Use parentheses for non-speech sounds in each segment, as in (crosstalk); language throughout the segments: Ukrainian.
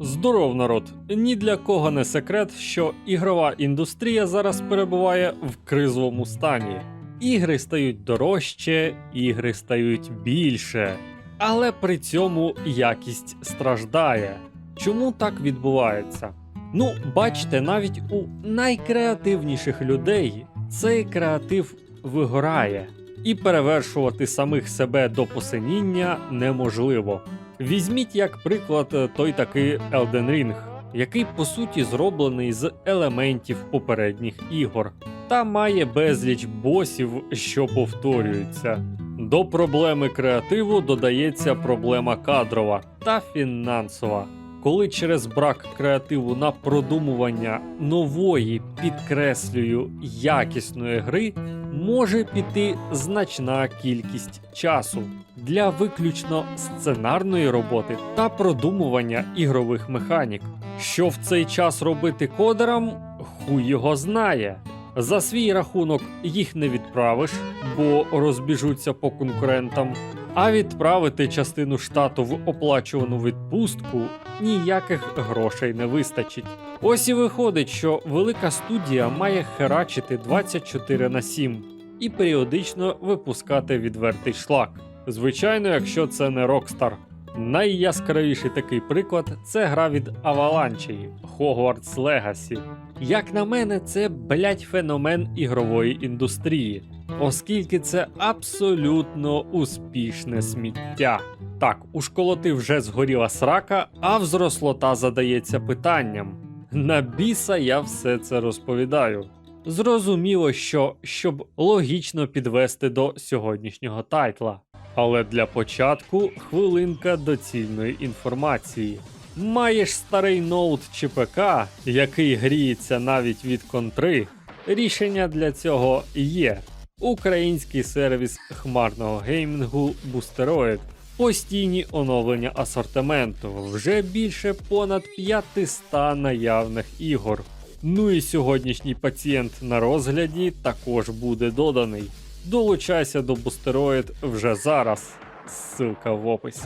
Здоров, народ! Ні для кого не секрет, що ігрова індустрія зараз перебуває в кризовому стані. Ігри стають дорожче, ігри стають більше, але при цьому якість страждає. Чому так відбувається? Ну, бачите, навіть у найкреативніших людей цей креатив вигорає, і перевершувати самих себе до посиніння неможливо. Візьміть як приклад е, той такий Elden Ring, який по суті зроблений з елементів попередніх ігор, та має безліч босів, що повторюються. До проблеми креативу додається проблема кадрова та фінансова. Коли через брак креативу на продумування нової, підкреслюю, якісної гри може піти значна кількість часу для виключно сценарної роботи та продумування ігрових механік. Що в цей час робити кодерам, хуй його знає. За свій рахунок їх не відправиш, бо розбіжуться по конкурентам. А відправити частину штату в оплачувану відпустку ніяких грошей не вистачить. Ось і виходить, що велика студія має херачити 24 на 7 і періодично випускати відвертий шлак. Звичайно, якщо це не Rockstar. Найяскравіший такий приклад це гра від Avalanche Hogwarts Legacy. Як на мене, це блять феномен ігрової індустрії, оскільки це абсолютно успішне сміття. Так, у школоти вже згоріла срака, а взрослота задається питанням. На біса я все це розповідаю. Зрозуміло, що щоб логічно підвести до сьогоднішнього тайтла. Але для початку хвилинка доцільної інформації. Маєш старий ноут чи ПК, який гріється навіть від контри. Рішення для цього є. Український сервіс хмарного геймінгу Boosteroid. Постійні оновлення асортименту, вже більше понад 500 наявних ігор. Ну і сьогоднішній пацієнт на розгляді також буде доданий. Долучайся до Boosteroid вже зараз. Ссылка в описі.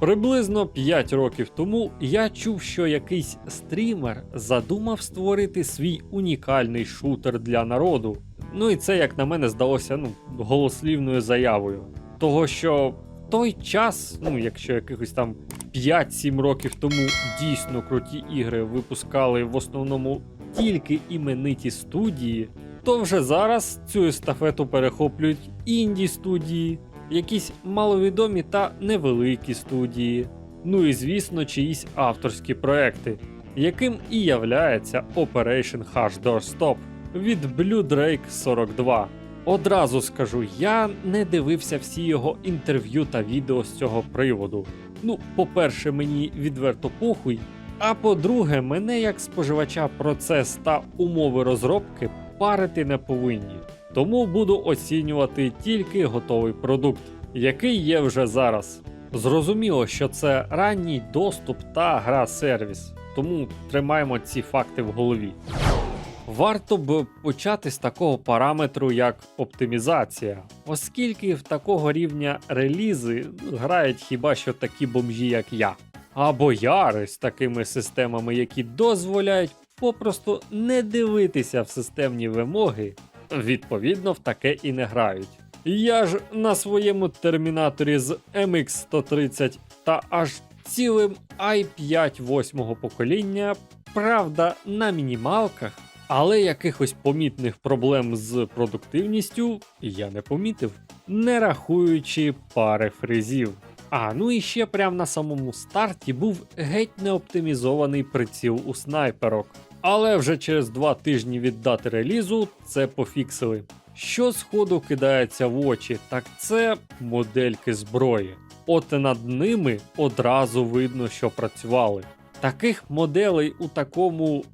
Приблизно 5 років тому я чув, що якийсь стрімер задумав створити свій унікальний шутер для народу. Ну і це, як на мене, здалося ну, голослівною заявою. Того, що той час, ну якщо якихось там 5-7 років тому дійсно круті ігри випускали в основному тільки імениті студії, то вже зараз цю естафету перехоплюють інді студії, якісь маловідомі та невеликі студії, ну і звісно, чиїсь авторські проекти, яким і являється Operation Hush Door Stop від Blue Drake 42. Одразу скажу, я не дивився всі його інтерв'ю та відео з цього приводу. Ну, по-перше, мені відверто похуй. А по-друге, мене як споживача процес та умови розробки парити не повинні. Тому буду оцінювати тільки готовий продукт, який є вже зараз. Зрозуміло, що це ранній доступ та гра сервіс, тому тримаємо ці факти в голові. Варто б почати з такого параметру, як оптимізація, оскільки в такого рівня релізи грають хіба що такі бомжі, як я, або яри з такими системами, які дозволяють попросту не дивитися в системні вимоги, відповідно в таке і не грають. Я ж на своєму термінаторі з MX130 та аж цілим i5 восьмого покоління, правда, на мінімалках, але якихось помітних проблем з продуктивністю я не помітив, не рахуючи пари фрезів. А ну і ще прямо на самому старті був геть неоптимізований приціл у снайперок. Але вже через два тижні від дати релізу це пофіксили. Що сходу кидається в очі, так це модельки зброї. От над ними одразу видно, що працювали. Таких моделей у такому,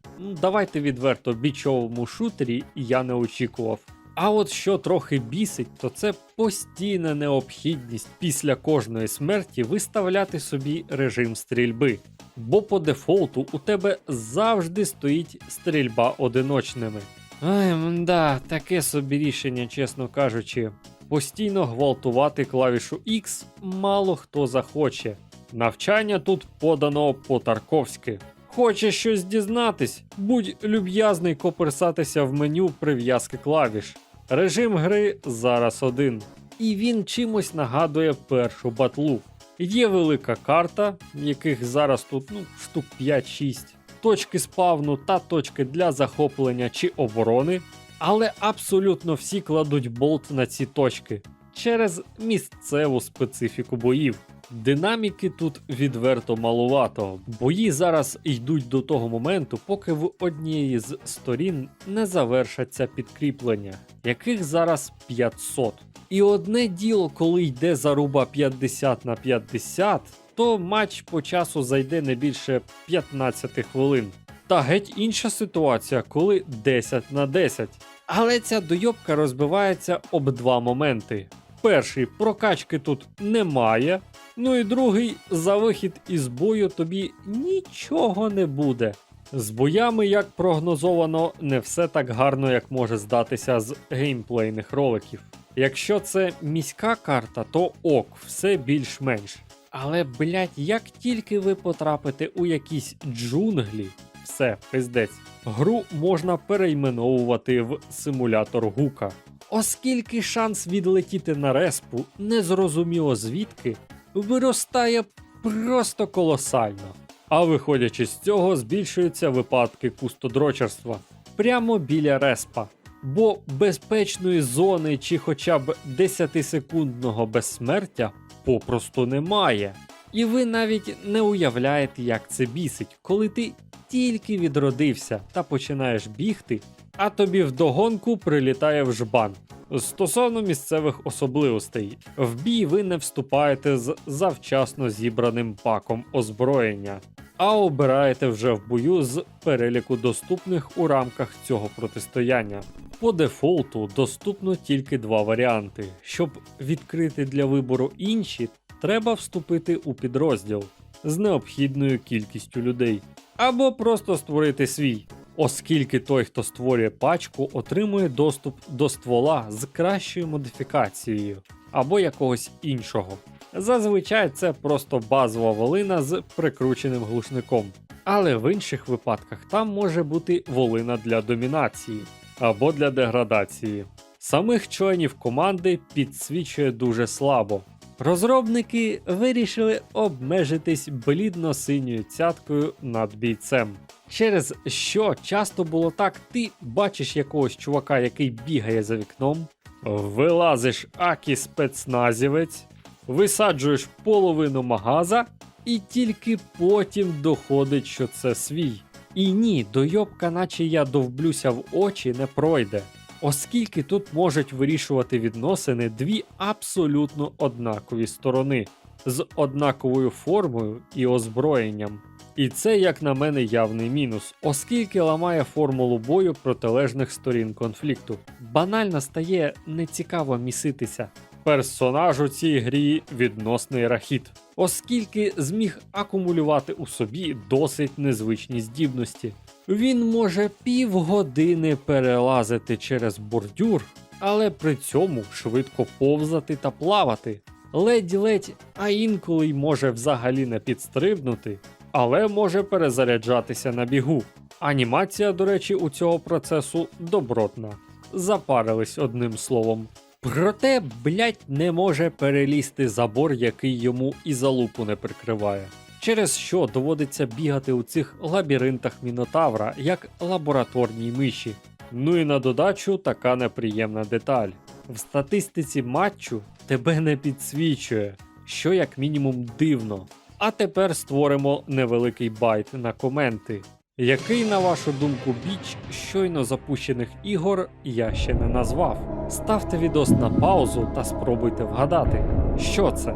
давайте відверто, бічовому шутері я не очікував. А от що трохи бісить, то це постійна необхідність після кожної смерті виставляти собі режим стрільби. Бо по дефолту у тебе завжди стоїть стрільба одиночними. Ай, мда, таке собі рішення, чесно кажучи. Постійно гвалтувати клавішу X мало хто захоче. Навчання тут подано по-тарковськи. Хочеш щось дізнатись? Будь люб'язний коперсатися в меню прив'язки клавіш. Режим гри зараз один. І він чимось нагадує першу батлу. Є велика карта, яких зараз тут ну, штук 5-6, точки спавну та точки для захоплення чи оборони, але абсолютно всі кладуть болт на ці точки через місцеву специфіку боїв. Динаміки тут відверто малувато. Бої зараз йдуть до того моменту, поки в однієї з сторін не завершаться підкріплення, яких зараз 500. І одне діло, коли йде заруба 50 на 50, то матч по часу зайде не більше 15 хвилин. Та геть інша ситуація, коли 10 на 10. Але ця дойобка розбивається об два моменти. Перший прокачки тут немає. Ну і другий за вихід із бою тобі нічого не буде. З боями, як прогнозовано, не все так гарно, як може здатися з геймплейних роликів. Якщо це міська карта, то ок, все більш-менш. Але, блять, як тільки ви потрапите у якісь джунглі, все, пиздець. Гру можна перейменовувати в симулятор гука. Оскільки шанс відлетіти на респу, незрозуміло звідки, виростає просто колосально. А виходячи з цього, збільшуються випадки кустодрочерства прямо біля респа. Бо безпечної зони чи хоча б 10-секундного безсмертя попросту немає. І ви навіть не уявляєте, як це бісить, коли ти тільки відродився та починаєш бігти, а тобі вдогонку прилітає в жбан. Стосовно місцевих особливостей, в бій ви не вступаєте з завчасно зібраним паком озброєння, а обираєте вже в бою з переліку доступних у рамках цього протистояння. По дефолту доступно тільки два варіанти. Щоб відкрити для вибору інші, треба вступити у підрозділ з необхідною кількістю людей, або просто створити свій, оскільки той, хто створює пачку, отримує доступ до ствола з кращою модифікацією або якогось іншого. Зазвичай це просто базова волина з прикрученим глушником. Але в інших випадках там може бути волина для домінації або для деградації. Самих членів команди підсвічує дуже слабо. Розробники вирішили обмежитись блідно-синьою цяткою над бійцем. Через що часто було так: ти бачиш якогось чувака, який бігає за вікном, вилазиш акі спецназівець, висаджуєш половину магаза, і тільки потім доходить, що це свій. І ні, дойобка, наче я довблюся в очі, не пройде. Оскільки тут можуть вирішувати відносини дві абсолютно однакові сторони з однаковою формою і озброєнням. І це, як на мене, явний мінус, оскільки ламає формулу бою протилежних сторін конфлікту. Банально стає нецікаво міситися. Персонаж у цій грі відносний рахіт, оскільки зміг акумулювати у собі досить незвичні здібності. Він може півгодини перелазити через бордюр, але при цьому швидко повзати та плавати. Ледь-ледь, а інколи й може взагалі не підстрибнути, але може перезаряджатися на бігу. Анімація, до речі, у цього процесу добротна. Запарились одним словом. Проте, блять, не може перелізти забор, який йому і залупу не прикриває. Через що доводиться бігати у цих лабіринтах мінотавра, як лабораторній миші. Ну і на додачу така неприємна деталь. В статистиці матчу тебе не підсвічує, що як мінімум дивно. А тепер створимо невеликий байт на коменти. Який, на вашу думку, біч щойно запущених ігор я ще не назвав? Ставте відос на паузу та спробуйте вгадати, що це?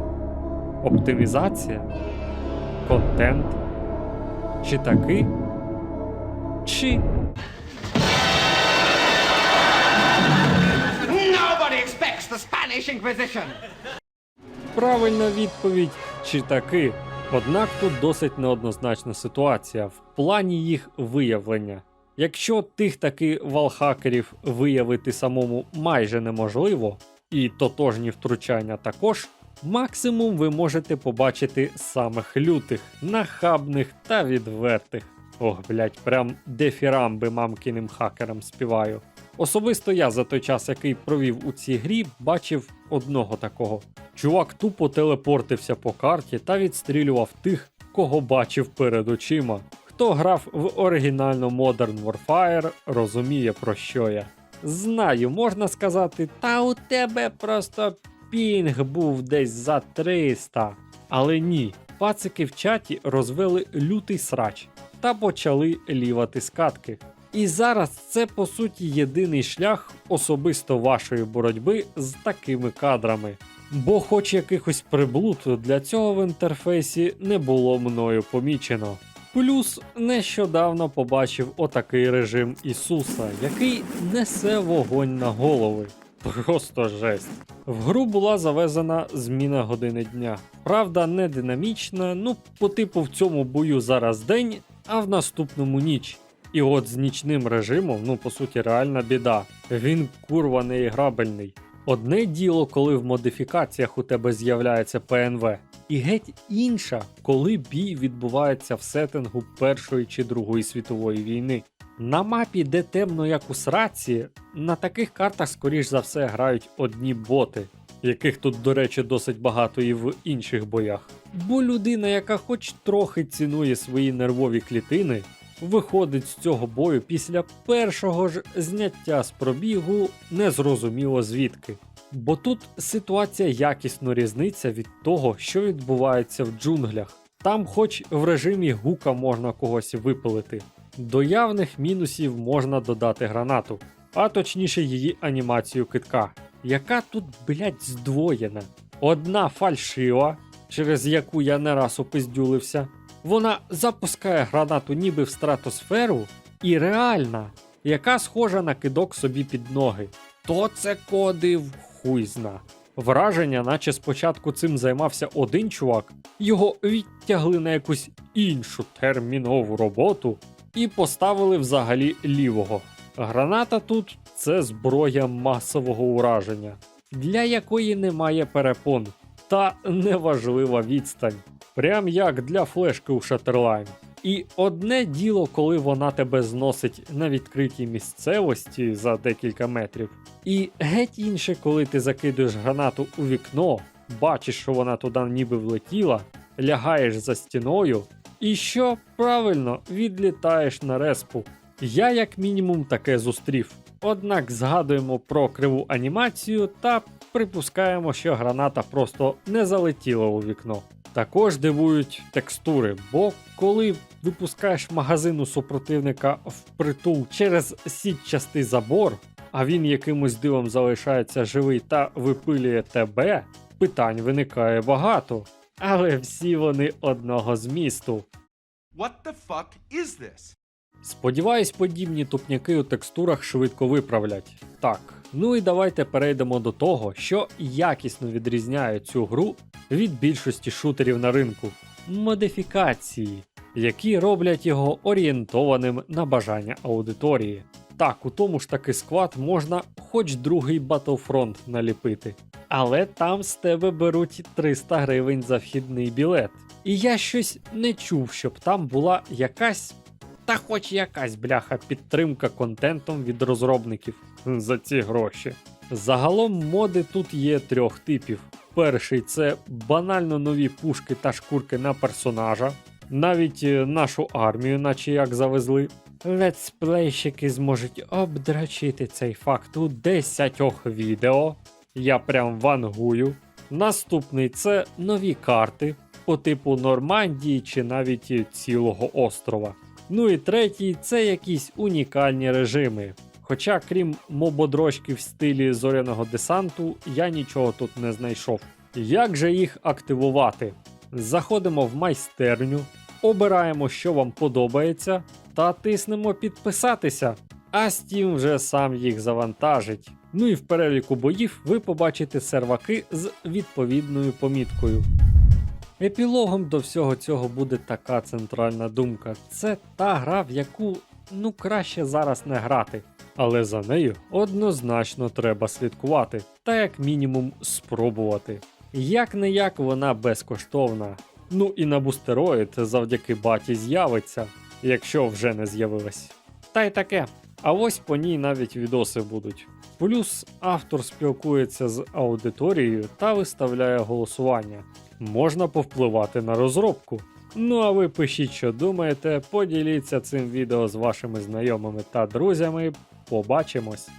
Оптимізація? Контент? Чи таки? Чи Nobody expects the Spanish Inquisition. Правильна відповідь чи таки. Однак тут досить неоднозначна ситуація в плані їх виявлення. Якщо тих таки валхакерів виявити самому майже неможливо, і тотожні втручання також, Максимум ви можете побачити самих лютих, нахабних та відвертих. Ох, блять, прям дефірамби мамкиним хакерам співаю. Особисто я за той час, який провів у цій грі, бачив одного такого. Чувак тупо телепортився по карті та відстрілював тих, кого бачив перед очима. Хто грав в оригінальну Modern Warfare, розуміє про що я. Знаю, можна сказати, та у тебе просто пінг був десь за 300. Але ні, пацики в чаті розвели лютий срач та почали лівати скатки. І зараз це по суті єдиний шлях особисто вашої боротьби з такими кадрами. Бо, хоч якихось приблуд для цього в інтерфейсі не було мною помічено. Плюс нещодавно побачив отакий режим Ісуса, який несе вогонь на голови. Просто жесть. В гру була завезена зміна години дня. Правда, не динамічна, ну, по типу в цьому бою зараз день, а в наступному ніч. І от з нічним режимом, ну по суті, реальна біда. Він курва неіграбельний. Одне діло, коли в модифікаціях у тебе з'являється ПНВ, і геть інша, коли бій відбувається в сеттингу Першої чи Другої світової війни. На мапі, де темно як у сраці, на таких картах, скоріш за все, грають одні боти, яких тут, до речі, досить багато і в інших боях. Бо людина, яка хоч трохи цінує свої нервові клітини, виходить з цього бою після першого ж зняття з пробігу незрозуміло звідки. Бо тут ситуація якісно різниця від того, що відбувається в джунглях. Там, хоч в режимі гука можна когось випилити. До явних мінусів можна додати гранату, а точніше її анімацію китка, яка тут, блять, здвоєна. Одна фальшива, через яку я не раз опиздюлився. Вона запускає гранату ніби в стратосферу, і реальна, яка схожа на кидок собі під ноги. То це кодив хуй зна. Враження, наче спочатку цим займався один чувак, його відтягли на якусь іншу термінову роботу і поставили взагалі лівого. Граната тут це зброя масового ураження, для якої немає перепон та неважлива відстань, прям як для флешки у Шатерлайн. І одне діло, коли вона тебе зносить на відкритій місцевості за декілька метрів, і геть інше, коли ти закидуєш гранату у вікно, бачиш, що вона туди ніби влетіла, лягаєш за стіною, і що правильно відлітаєш на респу. Я як мінімум таке зустрів. Однак згадуємо про криву анімацію та припускаємо, що граната просто не залетіла у вікно. Також дивують текстури, бо коли випускаєш магазину супротивника впритул через сітчастий забор, а він якимось дивом залишається живий та випилює тебе, питань виникає багато. Але всі вони одного змісту. What the fuck is this? Сподіваюсь, подібні тупняки у текстурах швидко виправлять. Так, ну і давайте перейдемо до того, що якісно відрізняє цю гру від більшості шутерів на ринку модифікації, які роблять його орієнтованим на бажання аудиторії. Так, у тому ж таки склад можна хоч другий Battlefront наліпити. Але там з тебе беруть 300 гривень за вхідний білет. І я щось не чув, щоб там була якась та хоч якась бляха підтримка контентом від розробників (laughs) за ці гроші. Загалом моди тут є трьох типів. Перший це банально нові пушки та шкурки на персонажа, навіть е, нашу армію, наче як завезли. Летсплейщики зможуть обдрачити цей факт у 10 відео. Я прям вангую. Наступний це нові карти по типу Нормандії чи навіть цілого острова. Ну і третій це якісь унікальні режими. Хоча, крім мободрочки в стилі зоряного десанту, я нічого тут не знайшов. Як же їх активувати? Заходимо в майстерню, обираємо, що вам подобається, та тиснемо підписатися. А Steam вже сам їх завантажить. Ну і в переліку боїв ви побачите серваки з відповідною поміткою. Епілогом до всього цього буде така центральна думка. Це та гра, в яку ну краще зараз не грати. Але за нею однозначно треба слідкувати, та як мінімум спробувати. Як не як вона безкоштовна. Ну і на бустероїд завдяки баті з'явиться, якщо вже не з'явилась. Та й таке. А ось по ній навіть відоси будуть. Плюс автор спілкується з аудиторією та виставляє голосування. Можна повпливати на розробку. Ну а ви пишіть, що думаєте, поділіться цим відео з вашими знайомими та друзями. Побачимось!